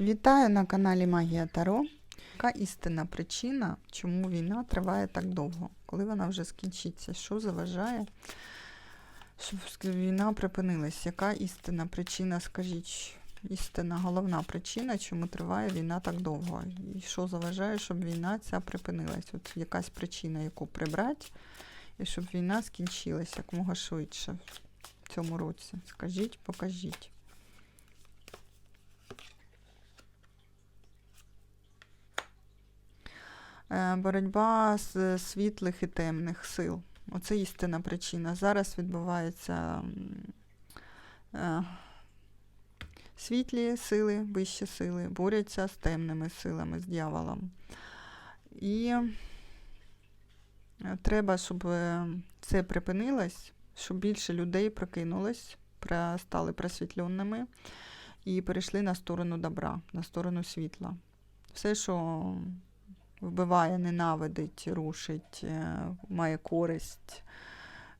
Вітаю на каналі Магія Таро. Яка істинна причина, чому війна триває так довго? Коли вона вже скінчиться? Що заважає, щоб війна припинилась? Яка істинна причина, скажіть, істинна головна причина, чому триває війна так довго? І що заважає, щоб війна ця припинилась? От якась причина, яку прибрати, і щоб війна скінчилась якомога швидше в цьому році. Скажіть, покажіть. Боротьба з світлих і темних сил. Оце істинна причина. Зараз відбувається е, світлі сили, вищі сили, борються з темними силами, з дьяволом. І е, треба, щоб е, це припинилось, щоб більше людей прокинулось, стали просвітленими і перейшли на сторону добра, на сторону світла. Все, що вбиває, ненавидить, рушить, е, має користь,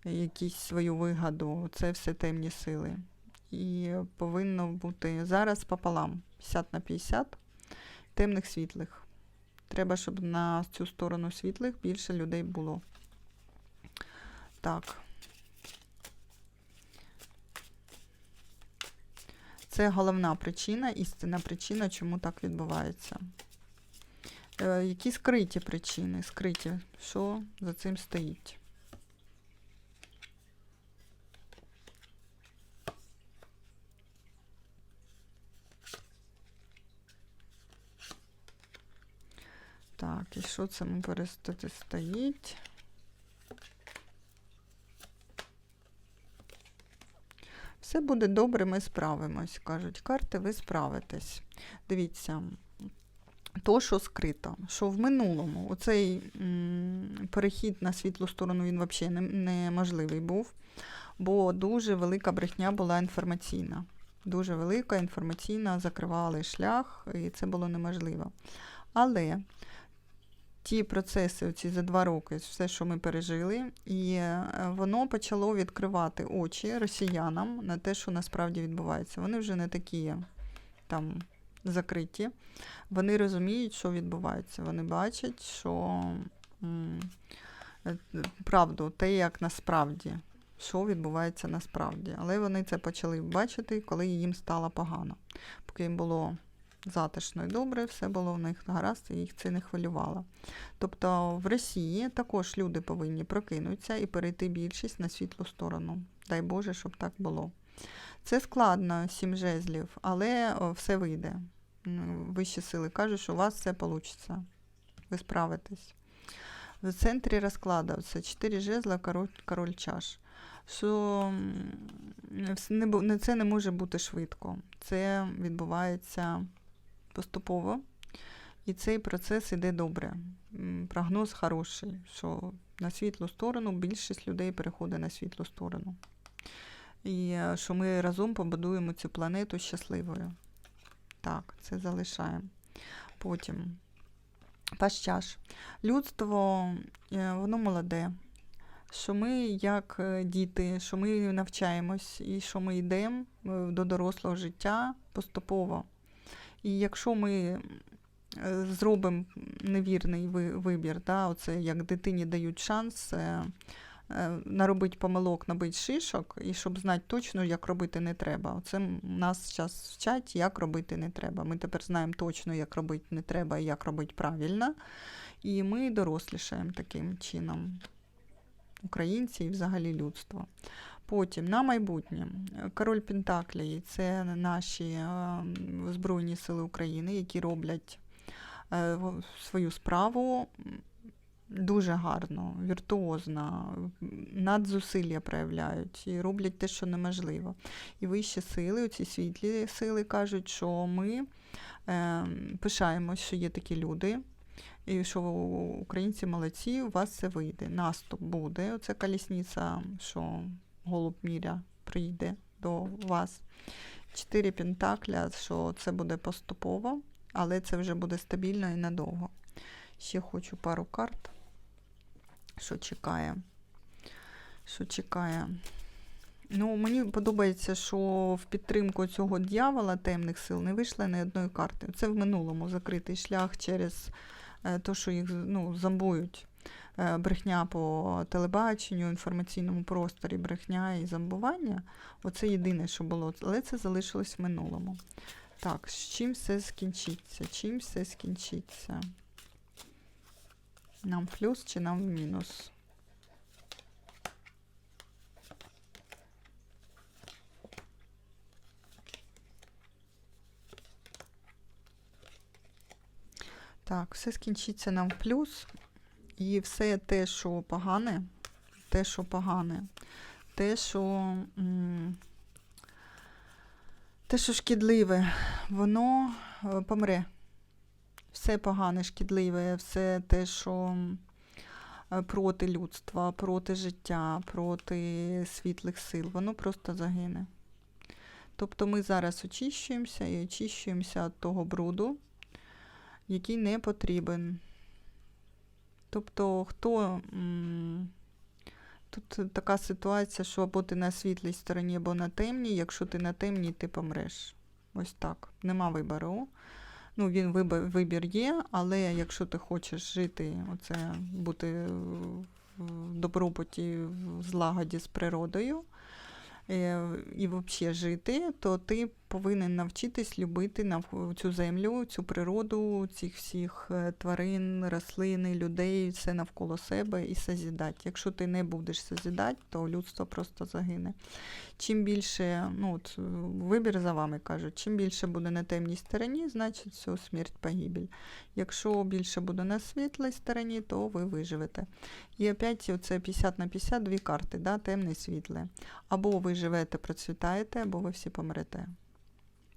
якісь свою вигоду. Це все темні сили. І повинно бути зараз пополам 50 на 50 темних світлих. Треба, щоб на цю сторону світлих більше людей було. Так. Це головна причина, істинна причина, чому так відбувається. Е, які скриті причини? Скриті, що за цим стоїть? Так, і що це ми перестати стоїть? Все буде добре, ми справимось, кажуть карти, ви справитесь. Дивіться, то, що скрито, що в минулому оцей перехід на світлу сторону він взагалі не, неможливий був, бо дуже велика брехня була інформаційна. Дуже велика інформаційна, закривали шлях, і це було неможливо. Але ті процеси, оці за два роки, все, що ми пережили, і е, воно почало відкривати очі росіянам на те, що насправді відбувається. Вони вже не такі там закриті. Вони розуміють, що відбувається. Вони бачать, що е, правду, те, як насправді, що відбувається насправді. Але вони це почали бачити, коли їм стало погано. Поки їм було затишно і добре, все було в них гаразд, і їх це не хвилювало. Тобто в Росії також люди повинні прокинутися і перейти більшість на світлу сторону. Дай Боже, щоб так було. Це складно, сім жезлів, але все вийде. М, Вищі сили кажуть, що у вас все вийде. Ви справитесь. В центрі розкладу це чотири жезла, король, король чаш. Що це не може бути швидко. Це відбувається поступово. І цей процес іде добре. Прогноз хороший, що на світлу сторону більшість людей переходить на світлу сторону. І е, що ми разом побудуємо цю планету щасливою. Так, це залишаємо. Потім пащаш. Людство, е, воно молоде. Що ми, як е, діти, що ми навчаємось і що ми йдемо е, до дорослого життя поступово. І якщо ми зробимо невірний вибір, да, оце як дитині дають шанс наробити помилок, набити шишок, і щоб знати точно, як робити не треба. Оце нас зараз вчать, як робити не треба. Ми тепер знаємо точно, як робити не треба і як робити правильно. І ми дорослішаємо таким чином. Українці і взагалі людство. Потім на майбутнє. Король Пентаклі це наші е, Збройні Сили України, які роблять е, свою справу дуже гарно, віртуозно, надзусилля проявляють і роблять те, що неможливо. І вищі сили, ці світлі сили кажуть, що ми е, пишаємось, що є такі люди. І що українці молодці, у вас це вийде. Наступ буде. Оце колісниця, що голуб міря прийде до вас. Чотири пентакля, що це буде поступово, але це вже буде стабільно і надовго. Ще хочу пару карт. Що чекає? Що чекає Ну, мені подобається, що в підтримку цього дьявола темних сил не вийшла ні одної карти. Це в минулому закритий шлях через те, що їх ну, зомбують. Е, Брехня по телебаченню, інформаційному просторі, брехня і зомбування. Оце єдине, що було. Але це залишилось в минулому. Так, з чим все скінчиться? Чим все скінчиться? Нам в плюс чи нам в мінус? Так, все скінчиться нам в плюс. І все те, що погане, те, що погане, те, що, те, що шкідливе, воно е, помре. Все погане, шкідливе, все те, що е, проти людства, проти життя, проти світлих сил, воно просто загине. Тобто ми зараз очищуємося і очищуємося від того бруду, який не потрібен. Тобто, хто. Тут така ситуація, що або ти на світлій стороні, або на темній. Якщо ти на темній, ти помреш. Ось так. Нема вибору. Ну, він вибір, вибір є, але якщо ти хочеш жити, оце бути в добробуті, в злагоді з природою і і взагалі жити, то ти повинен навчитись любити цю землю, цю природу, цих всіх е, тварин, рослини, людей, все навколо себе і созідати. Якщо ти не будеш созідати, то людство просто загине. Чим більше, ну от е, вибір за вами кажуть, чим більше буде на темній стороні, значить все, смерть, погибель. Якщо більше буде на світлій стороні, то ви виживете. І опять оце 50 на 50 дві карти, да, темне і світле. Або ви живете, процвітаєте, або ви всі помрете.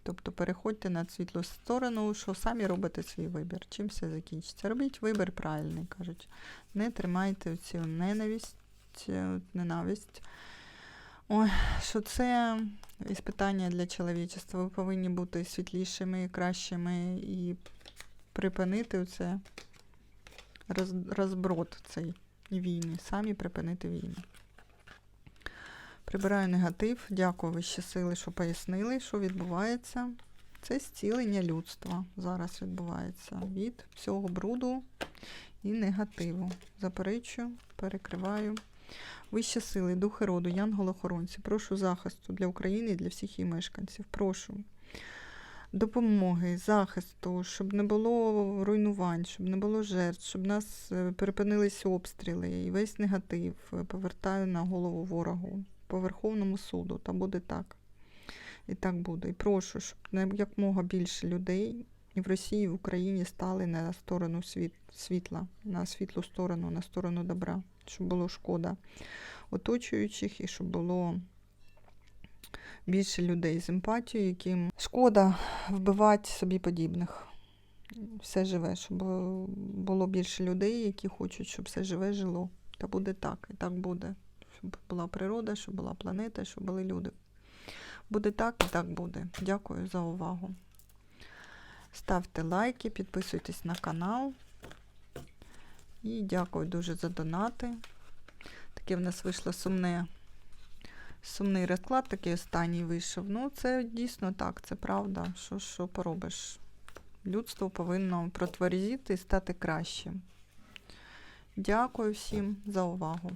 Тобто переходьте на світлу сторону, що самі робите свій вибір. Чим все закінчиться? Робіть вибір правильний, кажуть. Не тримайте цю ненависть, е, ненависть. Ой, що це іспитання для чоловічества. Ви повинні бути світлішими, кращими і припинити це розброд цей війни. Самі припинити війну. Прибираю негатив. Дякую вищі сили, що пояснили, що відбувається. Це зцілення людства зараз відбувається від всього бруду і негативу. Заперечую, перекриваю. Вищі сили, духи роду, янголохоронці, прошу захисту для України і для всіх її мешканців. Прошу допомоги, захисту, щоб не було руйнувань, щоб не було жертв, щоб нас е, обстріли і весь негатив е, повертаю на голову ворогу по Верховному суду. Та буде так. І так буде. І прошу, щоб якмога більше людей і в Росії, і в Україні стали на сторону світ, світла, на світлу сторону, на сторону добра, щоб було шкода оточуючих і щоб було більше людей з емпатією, яким шкода вбивати собі подібних. Все живе, щоб було більше людей, які хочуть, щоб все живе жило. Та буде так, і так буде. Щоб була природа, щоб була планета, щоб були люди. Буде так і так буде. Дякую за увагу. Ставте лайки, підписуйтесь на канал. І дякую дуже за донати. Таке в нас вийшло сумне, сумний розклад, такий останній вийшов. Ну, це дійсно так, це правда. Що, що поробиш? Людство повинно протверзіти і стати кращим. Дякую всім за увагу.